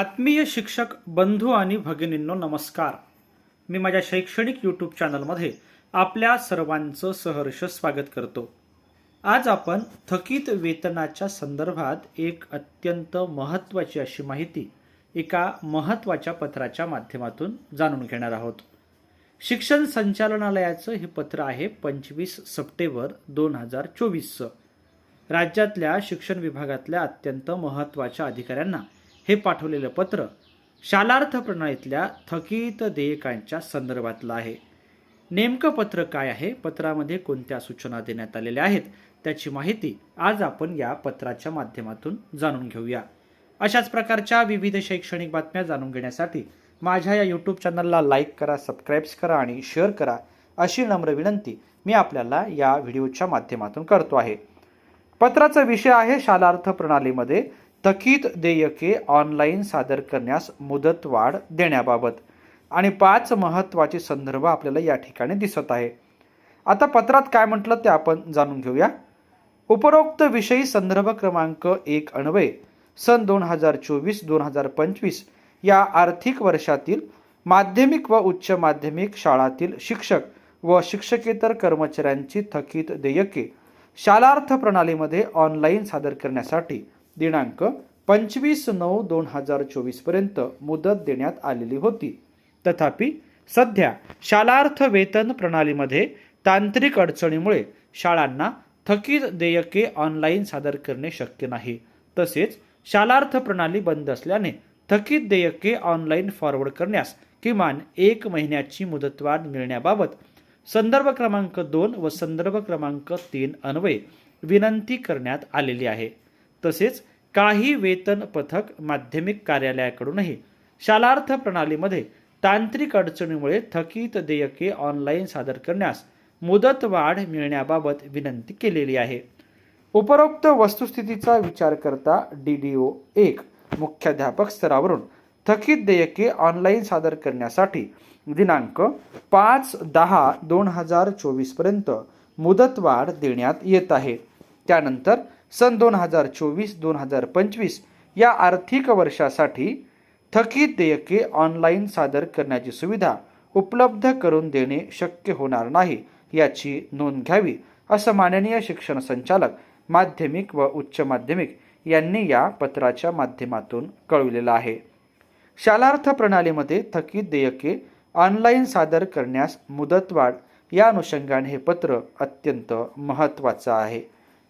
आत्मीय शिक्षक बंधू आणि भगिनींनो नमस्कार. मी माझ्या शैक्षणिक यूट्यूब चॅनलमध्ये आपल्या सर्वांचं सहर्ष स्वागत करतो. आज आपण थकीत वेतनाच्या संदर्भात एक अत्यंत महत्त्वाची अशी माहिती एका महत्त्वाच्या पत्राच्या माध्यमातून जाणून घेणार आहोत. शिक्षण संचालनालयाचं हे पत्र आहे पंचवीस सप्टेंबर दोन हजार चोवीसचं. राज्यातल्या शिक्षण विभागातल्या अत्यंत महत्त्वाच्या अधिकाऱ्यांना हे पाठवलेलं पत्र शालार्थ प्रणालीतल्या थकीत देयकांच्या संदर्भातलं आहे. नेमकं पत्र काय आहे? पत्रामध्ये कोणत्या सूचना देण्यात आलेल्या आहेत? त्याची माहिती आज आपण या पत्राच्या माध्यमातून जाणून घेऊया. अशाच प्रकारच्या विविध शैक्षणिक बातम्या जाणून घेण्यासाठी माझ्या या यूट्यूब चॅनलला लाईक करा सबस्क्राईब्स करा आणि शेअर करा अशी नम्र विनंती मी आपल्याला या व्हिडिओच्या माध्यमातून करतो आहे. पत्राचा विषय आहे शालार्थ प्रणालीमध्ये थकीत देयके ऑनलाईन सादर करण्यास मुदतवाढ देण्याबाबत. आणि पाच महत्त्वाचे संदर्भ आपल्याला या ठिकाणी दिसत आहे. आता पत्रात काय म्हटलं ते आपण जाणून घेऊया. उपरोक्त विषयी संदर्भ क्रमांक एक अन्वये सन दोन हजार चोवीस दोन हजार पंचवीस या आर्थिक वर्षातील माध्यमिक व उच्च माध्यमिक शाळातील शिक्षक व शिक्षकेतर कर्मचाऱ्यांची थकीत देयके शालार्थ प्रणालीमध्ये ऑनलाईन सादर करण्यासाठी दिनांक पंचवीस नऊ दोन हजार चोवीसपर्यंत मुदत देण्यात आलेली होती. तथापि सध्या शालार्थ वेतन प्रणालीमध्ये तांत्रिक अडचणीमुळे शाळांना थकीत देयके ऑनलाईन सादर करणे शक्य नाही. तसेच शालार्थ प्रणाली बंद असल्याने थकीत देयके ऑनलाईन फॉरवर्ड करण्यास किमान एक महिन्याची मुदतवाढ मिळण्याबाबत संदर्भ क्रमांक दोन व संदर्भ क्रमांक तीन अन्वये विनंती करण्यात आलेली आहे. तसेच काही वेतन पथक माध्यमिक कार्यालयाकडूनही शालार्थ प्रणालीमध्ये तांत्रिक अडचणीमुळे थकीत देयके ऑनलाईन सादर करण्यास मुदतवाढ मिळण्याबाबत विनंती केलेली आहे. उपरोक्त वस्तुस्थितीचा विचार करता डी डी ओ एक मुख्याध्यापक स्तरावरून थकीत देयके ऑनलाईन सादर करण्यासाठी दिनांक पाच दहा दोन हजार चोवीसपर्यंत मुदतवाढ देण्यात येत आहे. त्यानंतर सन दोन हजार चोवीस दोन हजार पंचवीस या आर्थिक वर्षासाठी थकीत देयके ऑनलाईन सादर करण्याची सुविधा उपलब्ध करून देणे शक्य होणार नाही याची नोंद घ्यावी असं माननीय शिक्षण संचालक माध्यमिक व उच्च माध्यमिक यांनी या पत्राच्या माध्यमातून कळविलेलं आहे. शालार्थ प्रणालीमध्ये थकीत देयके ऑनलाईन सादर करण्यास मुदतवाढ या अनुषंगाने हे पत्र अत्यंत महत्त्वाचं आहे.